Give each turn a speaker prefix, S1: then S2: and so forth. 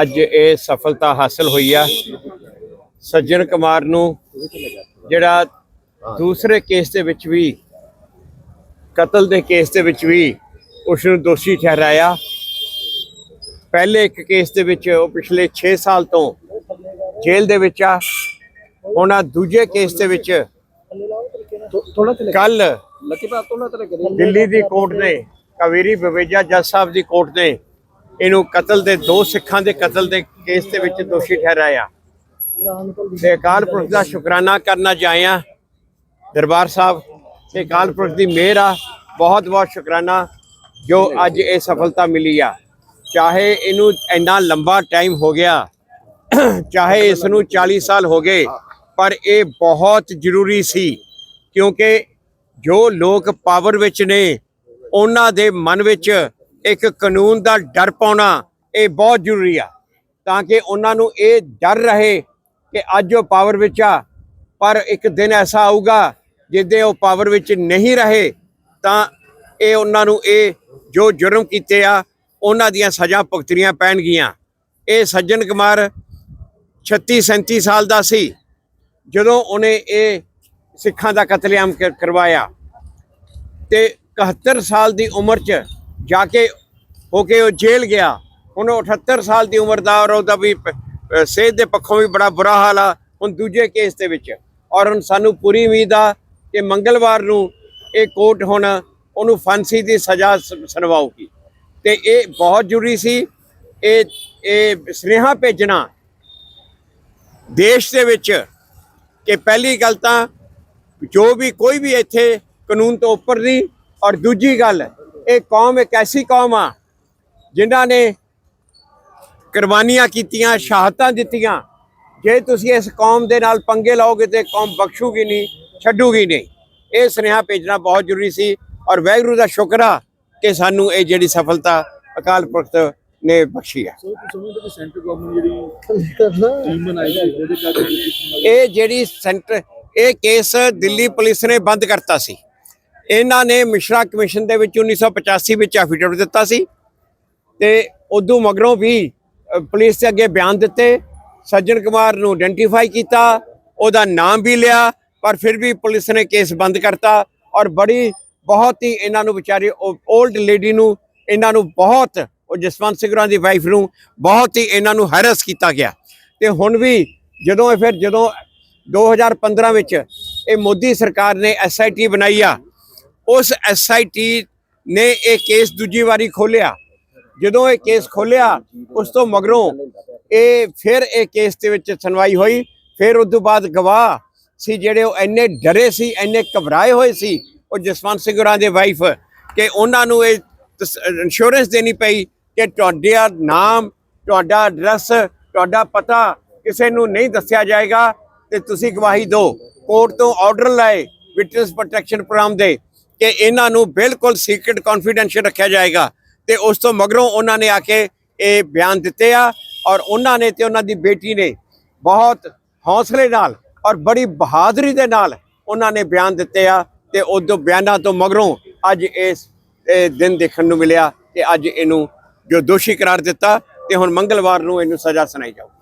S1: ਅੱਜ ਇਹ ਸਫਲਤਾ ਹਾਸਲ ਹੋਈ ਆ। ਸੱਜਣ ਕੁਮਾਰ ਨੂੰ ਜਿਹੜਾ ਦੂਸਰੇ ਕੇਸ ਦੇ ਵਿੱਚ ਵੀ ਕਤਲ ਦੇ ਕੇਸ ਦੇ ਵਿੱਚ ਵੀ ਉਸ ਨੂੰ ਦੋਸ਼ੀ ਠਹਿਰਾਇਆ। ਪਹਿਲੇ ਇੱਕ ਕੇਸ ਦੇ ਵਿੱਚ ਉਹ ਪਿਛਲੇ 6 ਸਾਲ ਤੋਂ ਜੇਲ੍ਹ ਦੇ ਵਿੱਚ ਆ। ਹੁਣ ਆਹ ਦੂਜੇ ਕੇਸ ਦੇ ਵਿੱਚ ਕੱਲ ਦਿੱਲੀ ਦੀ ਕੋਰਟ ਨੇ ਕਾਵੇਰੀ ਬਵੇਜਾ ਜੱਜ ਸਾਹਿਬ ਦੀ ਕੋਰਟ ਨੇ ਇਹਨੂੰ ਕਤਲ ਦੇ ਦੋ ਸਿੱਖਾਂ ਦੇ ਕਤਲ ਦੇ ਕੇਸ ਦੇ ਵਿੱਚ ਦੋਸ਼ੀ ਠਹਿਰਾਇਆ। ਤੇ ਅਕਾਲ ਪੁਰਖ ਦਾ ਸ਼ੁਕਰਾਨਾ ਕਰਨਾ ਚਾਹਿਆ ਦਰਬਾਰ ਸਾਹਿਬ, ਤੇ ਅਕਾਲ ਪੁਰਖ ਦੀ ਮਿਹਰ ਆ। ਬਹੁਤ ਬਹੁਤ ਸ਼ੁਕਰਾਨਾ ਜੋ ਅੱਜ ਇਹ ਸਫਲਤਾ ਮਿਲੀ ਆ। ਚਾਹੇ ਇਹਨੂੰ ਇੰਨਾ ਲੰਬਾ ਟਾਈਮ ਹੋ ਗਿਆ, ਚਾਹੇ ਇਸ ਨੂੰ 40 ਸਾਲ ਹੋ ਗਏ, ਪਰ ਇਹ ਬਹੁਤ ਜ਼ਰੂਰੀ ਸੀ। ਕਿਉਂਕਿ ਜੋ ਲੋਕ ਪਾਵਰ ਵਿੱਚ ਨੇ, ਉਹਨਾਂ ਦੇ ਮਨ ਵਿੱਚ ਇੱਕ ਕਾਨੂੰਨ ਦਾ ਡਰ ਪਾਉਣਾ ਇਹ ਬਹੁਤ ਜ਼ਰੂਰੀ ਆ, ਤਾਂ ਕਿ ਉਹਨਾਂ ਨੂੰ ਇਹ ਡਰ ਰਹੇ ਕਿ ਅੱਜ ਉਹ ਪਾਵਰ ਵਿੱਚ ਆ, ਪਰ ਇੱਕ ਦਿਨ ਐਸਾ ਆਊਗਾ ਜਿੱਦੇ ਉਹ ਪਾਵਰ ਵਿੱਚ ਨਹੀਂ ਰਹੇ, ਤਾਂ ਇਹ ਉਹਨਾਂ ਨੂੰ ਇਹ ਜੋ ਜੁਰਮ ਕੀਤੇ ਆ, ਉਹਨਾਂ ਦੀਆਂ ਸਜ਼ਾ ਭੁਗਤਣੀਆਂ ਪੈਣਗੀਆਂ। ਇਹ ਸੱਜਣ ਕੁਮਾਰ 36 37 ਸਾਲ ਦਾ ਸੀ, ਜਦੋਂ ਉਹਨੇ ਇਹ ਸਿੱਖਾਂ ਦਾ ਕਤਲੇਆਮ ਕਰਵਾਇਆ। ਤੇ 71 ਸਾਲ ਦੀ ਉਮਰ 'ਚ ਜਾ ਕੇ ਹੋ ਕੇ ਉਹ ਜੇਲ੍ਹ ਗਿਆ। ਹੁਣ ਉਹ 78 ਸਾਲ ਦੀ ਉਮਰ ਦਾ ਔਰ ਉਹਦਾ ਵੀ ਸਿਹਤ ਦੇ ਪੱਖੋਂ ਵੀ ਬੜਾ ਬੁਰਾ ਹਾਲ ਆ ਹੁਣ ਦੂਜੇ ਕੇਸ ਦੇ ਵਿੱਚ। ਔਰ ਹੁਣ ਸਾਨੂੰ ਪੂਰੀ ਉਮੀਦ ਆ ਕਿ ਮੰਗਲਵਾਰ ਨੂੰ ਇਹ ਕੋਰਟ ਹੁਣ ਉਹਨੂੰ ਫਾਂਸੀ ਦੀ ਸਜ਼ਾ ਸ- ਸੁਣਵਾਊਗੀ। ਤੇ ਇਹ ਬਹੁਤ ਜ਼ਰੂਰੀ ਸੀ। ਇਹ ਇਹ ਸੁਨੇਹਾ ਭੇਜਣਾ ਦੇਸ਼ ਦੇ ਵਿੱਚ ਕਿ ਪਹਿਲੀ ਗੱਲ ਤਾਂ ਜੋ ਵੀ ਕੋਈ ਵੀ ਇੱਥੇ ਕਾਨੂੰਨ ਤੋਂ ਉੱਪਰ ਨਹੀਂ ਔਰ ਦੂਜੀ ਗੱਲ ਇਹ ਕੌਮ ਇੱਕ ਐਸੀ ਕੌਮ ਆ ਜਿਨ੍ਹਾਂ ਨੇ ਕੁਰਬਾਨੀਆਂ ਕੀਤੀਆਂ ਸ਼ਹਾਦਤਾਂ ਦਿੱਤੀਆਂ। ਜੇ ਤੁਸੀਂ ਇਸ ਕੌਮ ਦੇ ਨਾਲ ਪੰਗੇ ਲਾਓਗੇ ਤੇ ਕੌਮ ਬਖਸ਼ੂਗੀ ਨਹੀਂ ਛੱਡੂਗੀ ਨਹੀਂ। ਇਹ ਸੁਨੇਹਾ ਭੇਜਣਾ ਬਹੁਤ ਜ਼ਰੂਰੀ ਸੀ ਔਰ ਵਾਹਿਗੁਰੂ ਦਾ ਸ਼ੁਕਰ ਆ ਕਿ ਸਾਨੂੰ ਇਹ ਜਿਹੜੀ ਸਫਲਤਾ ਅਕਾਲ ਪੁਰਖ ਨੇ ਬਖਸ਼ੀ ਆ।
S2: ਕਰਕੇ
S1: ਇਹ ਜਿਹੜੀ ਸੈਂਟਰ ਇਹ ਕੇਸ ਦਿੱਲੀ ਪੁਲਿਸ ਨੇ ਬੰਦ ਕਰਤਾ ਸੀ। ਇਹਨਾਂ ਨੇ ਮਿਸ਼ਰਾ ਕਮਿਸ਼ਨ ਦੇ ਵਿੱਚ 1985 ਵਿੱਚ ਐਫੀਡੇਵਿਟ ਦਿੱਤਾ ਸੀ ਤੇ ਉਦੋਂ ਮਗਰੋਂ ਵੀ ਪੁਲਿਸ ਦੇ ਅੱਗੇ ਬਿਆਨ ਦਿੱਤੇ, ਸੱਜਣ ਕੁਮਾਰ ਨੂੰ ਆਇਡੈਂਟੀਫਾਈ ਕੀਤਾ, ਉਹਦਾ ਨਾਮ ਵੀ ਲਿਆ, ਪਰ ਫਿਰ ਵੀ ਪੁਲਿਸ ਨੇ ਕੇਸ ਬੰਦ ਕਰਤਾ ਔਰ ਬੜੀ, ਬਹੁਤ ਹੀ ਇਹਨਾਂ ਨੂੰ ਵਿਚਾਰੀ 올ਡ ਲੇਡੀ ਨੂੰ, ਇਹਨਾਂ ਨੂੰ ਬਹੁਤ, ਉਹ ਜਸਵੰਤ ਸਿੰਘ ਹੋਰਾਂ ਦੀ ਵਾਈਫ ਨੂੰ ਬਹੁਤ ਹੀ ਇਹਨਾਂ ਨੂੰ ਹੈਰਸ ਕੀਤਾ ਗਿਆ। ਤੇ ਹੁਣ ਵੀ ਜਦੋਂ ਇਹ ਫਿਰ ਜਦੋਂ 2015 ਵਿੱਚ ਇਹ ਮੋਦੀ ਸਰਕਾਰ ਨੇ ਐਸਆਈਟੀ ਬਣਾਈ ਆ ਉਸ ਐਸਆਈਟੀ ਨੇ ਇਹ ਕੇਸ ਦੂਜੀ ਵਾਰੀ ਖੋਲਿਆ ਜਦੋਂ ਇਹ ਕੇਸ ਖੋਲਿਆ ਉਸ ਤੋਂ ਮਗਰੋਂ ਇਹ ਫਿਰ ਇਹ ਕੇਸ ਦੇ ਵਿੱਚ ਸੁਣਵਾਈ ਹੋਈ। ਫਿਰ ਉਸ ਤੋਂ ਬਾਅਦ ਗਵਾਹ ਸੀ ਜਿਹੜੇ ਉਹ ਇੰਨੇ ਡਰੇ ਸੀ, ਇੰਨੇ ਘਬਰਾਏ ਹੋਏ ਸੀ, ਉਹ ਜਸਵੰਤ ਸਿੰਘ ਹੋਰਾਂ ਦੇ ਵਾਈਫ ਕਿ ਉਹਨਾਂ ਨੂੰ ਇਹ ਇੰਸ਼ੋਰੈਂਸ ਦੇਣੀ ਪਈ ਕਿ ਤੁਹਾਡਾ ਨਾਮ, ਤੁਹਾਡਾ ਐਡਰੈਸ ਤੁਹਾਡਾ ਪਤਾ ਕਿਸੇ ਨੂੰ ਨਹੀਂ ਦੱਸਿਆ ਜਾਏਗਾ ਤੇ ਤੁਸੀਂ ਗਵਾਹੀ ਦਿਓ। ਕੋਰਟ ਤੋਂ ਆਰਡਰ ਲਾਏ ਵਿਟਨੈਸ ਪ੍ਰੋਟੈਕਸ਼ਨ ਪ੍ਰੋਗਰਾਮ ਦੇ। ਕਿ ਇਹਨਾਂ ਨੂੰ ਬਿਲਕੁਲ ਸੀਕ੍ਰੀਟ ਕੌਨਫੀਡੈਂਸ਼ੀਅਲ ਰੱਖਿਆ ਜਾਏਗਾ। ਤੇ ਉਸ ਤੋਂ ਮਗਰੋਂ ਉਹਨਾਂ ਨੇ ਆ ਕੇ ਇਹ ਬਿਆਨ ਦਿੱਤੇ ਆ ਔਰ ਉਹਨਾਂ ਨੇ ਤੇ ਉਹਨਾਂ ਦੀ ਬੇਟੀ ਨੇ ਬਹੁਤ ਹੌਸਲੇ ਨਾਲ ਔਰ ਬੜੀ ਬਹਾਦਰੀ ਦੇ ਨਾਲ ਉਹਨਾਂ ਨੇ ਬਿਆਨ ਦਿੱਤੇ ਆ ਤੇ ਉਦੋਂ ਬਿਆਨਾਂ ਤੋਂ ਮਗਰੋਂ ਅੱਜ ਇਸ, ਇਹ ਦਿਨ ਦੇਖਣ ਨੂੰ ਮਿਲਿਆ ਕਿ ਅੱਜ ਇਹਨੂੰ ਜੋ ਦੋਸ਼ੀ ਕਰਾਰ ਦਿੱਤਾ ਤੇ ਹੁਣ ਮੰਗਲਵਾਰ ਨੂੰ ਇਹਨੂੰ ਸਜ਼ਾ ਸੁਣਾਈ ਜਾਊਗੀ